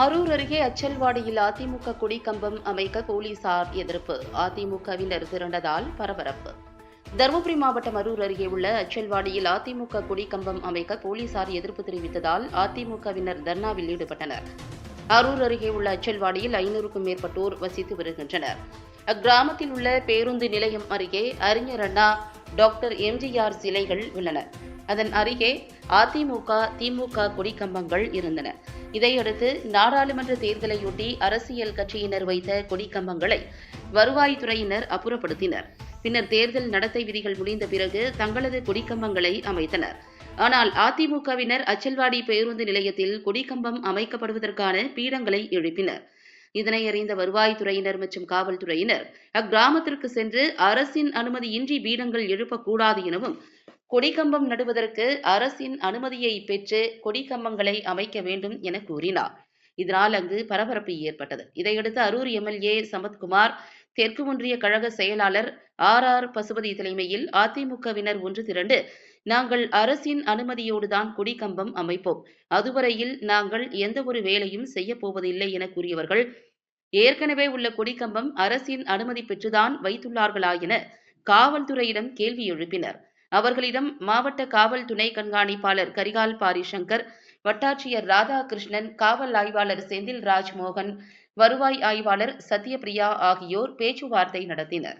அரூர் அருகே அச்சல்வாடியில் அதிமுக குடிகம்பம் அமைக்க போலீசார் எதிர்ப்பு. அதிமுகவினர் திரண்டதால் பரபரப்பு. தருமபுரி மாவட்டம் அரூர் அருகே உள்ள அச்சல்வாடியில் அதிமுக குடிகம்பம் அமைக்க போலீசார் எதிர்ப்பு தெரிவித்ததால் அதிமுகவினர் தர்ணாவில் ஈடுபட்டனர். அரூர் அருகே உள்ள அச்சல்வாடியில் ஐநூறுக்கும் மேற்பட்டோர் வசித்து வருகின்றனர். அக்கிராமத்தில் உள்ள பேருந்து நிலையம் அருகே அறிஞர் அண்ணா டாக்டர் எம்ஜிஆர் சிலைகள் உள்ளன. அதன் அருகே அதிமுக திமுக கொடிக்கம்பங்கள் இருந்தன. இதையடுத்து நாடாளுமன்ற தேர்தலையொட்டி அரசியல் கட்சியினர் வைத்த கொடிக்கம்பங்களை வருவாய்த்துறையினர் அப்புறப்படுத்தினர். பின்னர் தேர்தல் நடத்தை விதிகள் முடிந்த பிறகு தங்களது கொடிக்கம்பங்களை அமைத்தனர். ஆனால் அதிமுகவினர் அச்சல்வாடி பேருந்து நிலையத்தில் கொடிக்கம்பம் அமைக்கப்படுவதற்கான பீடங்களை எழுப்பினர். இதனை அறிந்த வருவாய்த்துறையினர் மற்றும் காவல்துறையினர் அக்கிராமத்திற்கு சென்று அரசின் அனுமதியின்றி பீடங்கள் எழுப்பக்கூடாது எனவும் கொடிக்கம்பம் நடுவதற்கு அரசின் அனுமதியை பெற்று கொடிக்கம்பங்களை அமைக்க வேண்டும் என கூறினார். இதனால் அங்கு பரபரப்பு ஏற்பட்டது. இதையடுத்து அரூர் எம்எல்ஏ சமத்குமார் தெற்கு ஒன்றிய கழக செயலாளர் ஆர் ஆர் பசுபதி தலைமையில் அதிமுகவினர் ஒன்று திரண்டு நாங்கள் அரசின் அனுமதியோடுதான் கொடிக்கம்பம் அமைப்போம். அதுவரையில் நாங்கள் எந்த ஒரு வேலையும் செய்ய போவதில்லை என கூறியவர்கள் ஏற்கனவே உள்ள கொடிக்கம்பம் அரசின் அனுமதி பெற்றுதான் வைத்துள்ளார்களா என காவல்துறையிடம் கேள்வி எழுப்பினர். அவர்களிடம் மாவட்ட காவல் துணை கண்காணிப்பாளர் கரிகால் பாரிசங்கர் வட்டாட்சியர் ராதாகிருஷ்ணன் காவல் ஆய்வாளர் செந்தில் ராஜ்மோகன் வருவாய் ஆய்வாளர் சத்யபிரியா ஆகியோர் பேச்சுவார்த்தை நடத்தினர்.